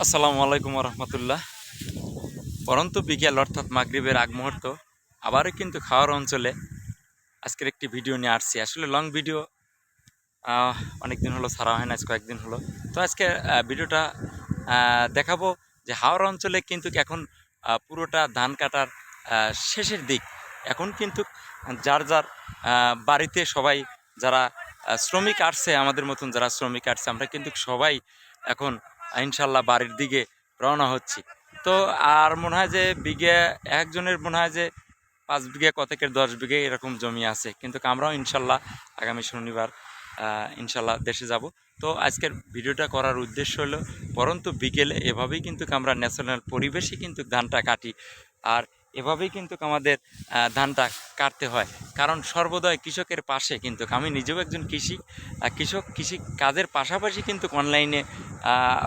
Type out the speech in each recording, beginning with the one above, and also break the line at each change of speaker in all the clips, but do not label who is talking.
আসসালামু আলাইকুম রহমতুল্লাহ পরন্ত বিকেল অর্থাৎ মাগরিবের আগ মুহূর্ত, আবারও কিন্তু খাওয়ার অঞ্চলে আজকের একটি ভিডিও নিয়ে আসছি। আসলে লং ভিডিও অনেক দিন হলো ছাড়া হয় না, আজ কয়েকদিন হলো। তো আজকে ভিডিওটা দেখাবো যে হাওড় অঞ্চলে কিন্তু এখন পুরোটা ধান কাটার শেষের দিক। এখন কিন্তু যার যার বাড়িতে সবাই যারা শ্রমিক আসছে, আমাদের মতন যারা শ্রমিক আসছে, আমরা কিন্তু সবাই এখন ইনশাল্লাহ বাড়ির দিকে রওনা হচ্ছি। তো আর মনে হয় যে বিঘে একজনের মনে হয় যে পাঁচ বিঘে কতকের দশ বিঘে এরকম জমি আছে। কিন্তু আমরাও ইনশাল্লাহ আগামী শনিবার ইনশাল্লাহ দেশে যাব। তো আজকের ভিডিওটা করার উদ্দেশ্য হলো, পরন্তু বিকেলে এভাবেই কিন্তু আমরা ন্যাশনাল পরিবেশে কিন্তু ধানটা কাটি। আর এভাবেই কিন্তু আমাদের ধানটা কাটতে হয়। কারণ সর্বদয় কৃষকের পাশে কিন্তু, আমি নিজেও একজন কৃষি কৃষক, কৃষি কাজের পাশাপাশি কিন্তু অনলাইনে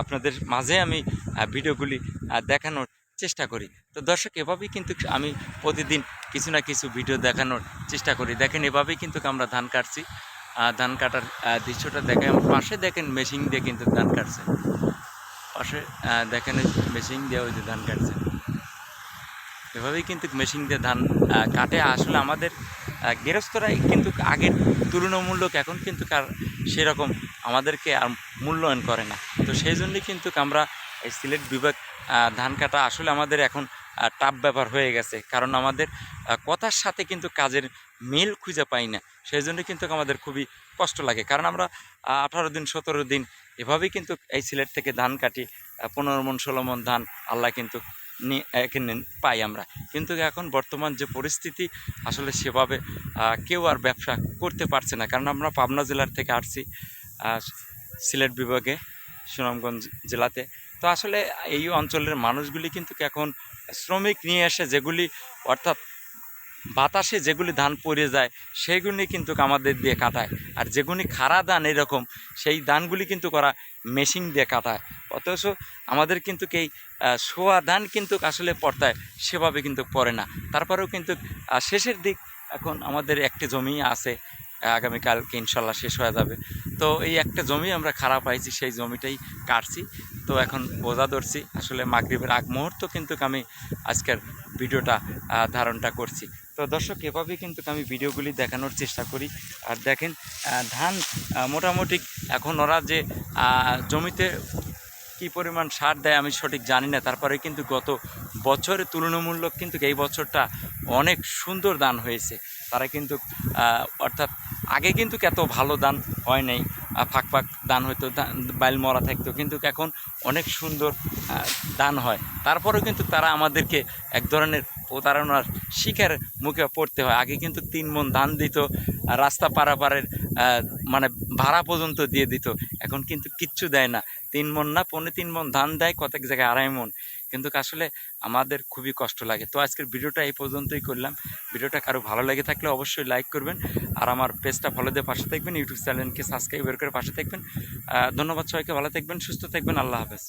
আপনাদের মাঝে আমি ভিডিওগুলি দেখানোর চেষ্টা করি। তো দর্শক, এভাবেই কিন্তু আমি প্রতিদিন কিছু না কিছু ভিডিও দেখানোর চেষ্টা করি। দেখেন, এভাবেই কিন্তু আমরা ধান কাটছি। ধান কাটার দৃশ্যটা দেখেন, পাশে দেখেন, মেশিন দিয়ে কিন্তু ধান কাটছে। পাশে দেখেন, মেশিন দিয়ে ওই যে ধান কাটছে। এভাবেই কিন্তু মেশিন দিয়ে ধান কাটে। আসলে আমাদের গৃহস্থরাই কিন্তু আগের তুলনামূলক এখন কিন্তু কার সেরকম আমাদেরকে আর মূল্যায়ন করে না। তো সেই জন্যই কিন্তু আমরা এই সিলেট বিভাগ ধান কাটা আসলে আমাদের এখন টাফ ব্যাপার হয়ে গেছে। কারণ আমাদের কথার সাথে কিন্তু কাজের মিল খুঁজে পাই না। সেই জন্য কিন্তু আমাদের খুবই কষ্ট লাগে। কারণ আমরা আঠারো দিন, সতেরো দিন এভাবেই কিন্তু এই সিলেট থেকে ধান কাটি পনেরো মন, ষোলো মন ধান আল্লাহ কিন্তু পাই আমরা। কিন্তু এখন বর্তমান যে পরিস্থিতি, আসলে সেভাবে কেউ আর ব্যবসা করতে পারছে না। কারণ আমরা পাবনা জেলার থেকে আসছি সিলেট বিভাগে, সুনামগঞ্জ জেলাতে। তো আসলে এই অঞ্চলের মানুষগুলি কিন্তু এখন শ্রমিক নিয়ে এসে যেগুলি, অর্থাৎ বাতাসে যেগুলি ধান পড়ে যায় সেইগুলি কিন্তু আমাদের দিয়ে কাটায়। আর যেগুলি খারা ধান এরকম, সেই ধানগুলি কিন্তু করা মেশিন দিয়ে কাটায়। অথচ আমাদের কিন্তু এই শোয়া ধান কিন্তু আসলে পড়তায়, সেভাবে কিন্তু পড়ে না। তারপরেও কিন্তু শেষের দিক এখন আমাদের একটি জমি আছে, আগামীকালকে ইনশাল্লাহ শেষ হয়ে যাবে। তো এই একটা জমি আমরা খারাপ পাইছি, সেই জমিটাই কাটছি। তো এখন বোঝা ধরছি, আসলে মাগরীবের আগ মুহূর্ত কিন্তু আমি আজকের ভিডিওটা ধারণটা করছি। তো দর্শক এভাবেই কিন্তু আমি ভিডিওগুলি দেখানোর চেষ্টা করি। আর দেখেন ধান মোটামুটি এখন ওরা যে জমিতে কী পরিমাণ সার দেয় আমি সঠিক জানি না। তারপরে কিন্তু গত বছরের তুলনামূলক কিন্তু এই বছরটা অনেক সুন্দর দান হয়েছে। তারা কিন্তু অর্থাৎ আগে কিন্তু এত ভালো দান হয় নাই। ফাঁক ফাঁক দান দা- বাইল মরা থাকতো। কিন্তু এখন অনেক সুন্দর দান হয়। তারপরেও কিন্তু তারা আমাদেরকে এক ধরনের প্রতারণার শিকার মুখে পড়তে হয়। আগে কিন্তু তিন মন দান দিত, রাস্তা পারাপারের মানে ভাড়া পর্যন্ত দিয়ে দিত। এখন কিন্তু কিচ্ছু দেয় না। তিন মন না, পৌনে তিন মন ধান দেয় কতক জায়গায় আড়াই মন কিন্তু আসলে আমাদের খুবই কষ্ট লাগে। তো আজকের ভিডিওটা এই পর্যন্তই করলাম। ভিডিওটা কারও ভালো লেগে থাকলে অবশ্যই লাইক করবেন। আর আমার পেজটা ফলো দিয়ে পাশে থাকবেন ইউটিউব চ্যানেলকে সাবস্ক্রাইব করে পাশে থাকবেন। ধন্যবাদ সবাইকে, ভালো থাকবেন, সুস্থ থাকবেন, আল্লাহ হাফেজ।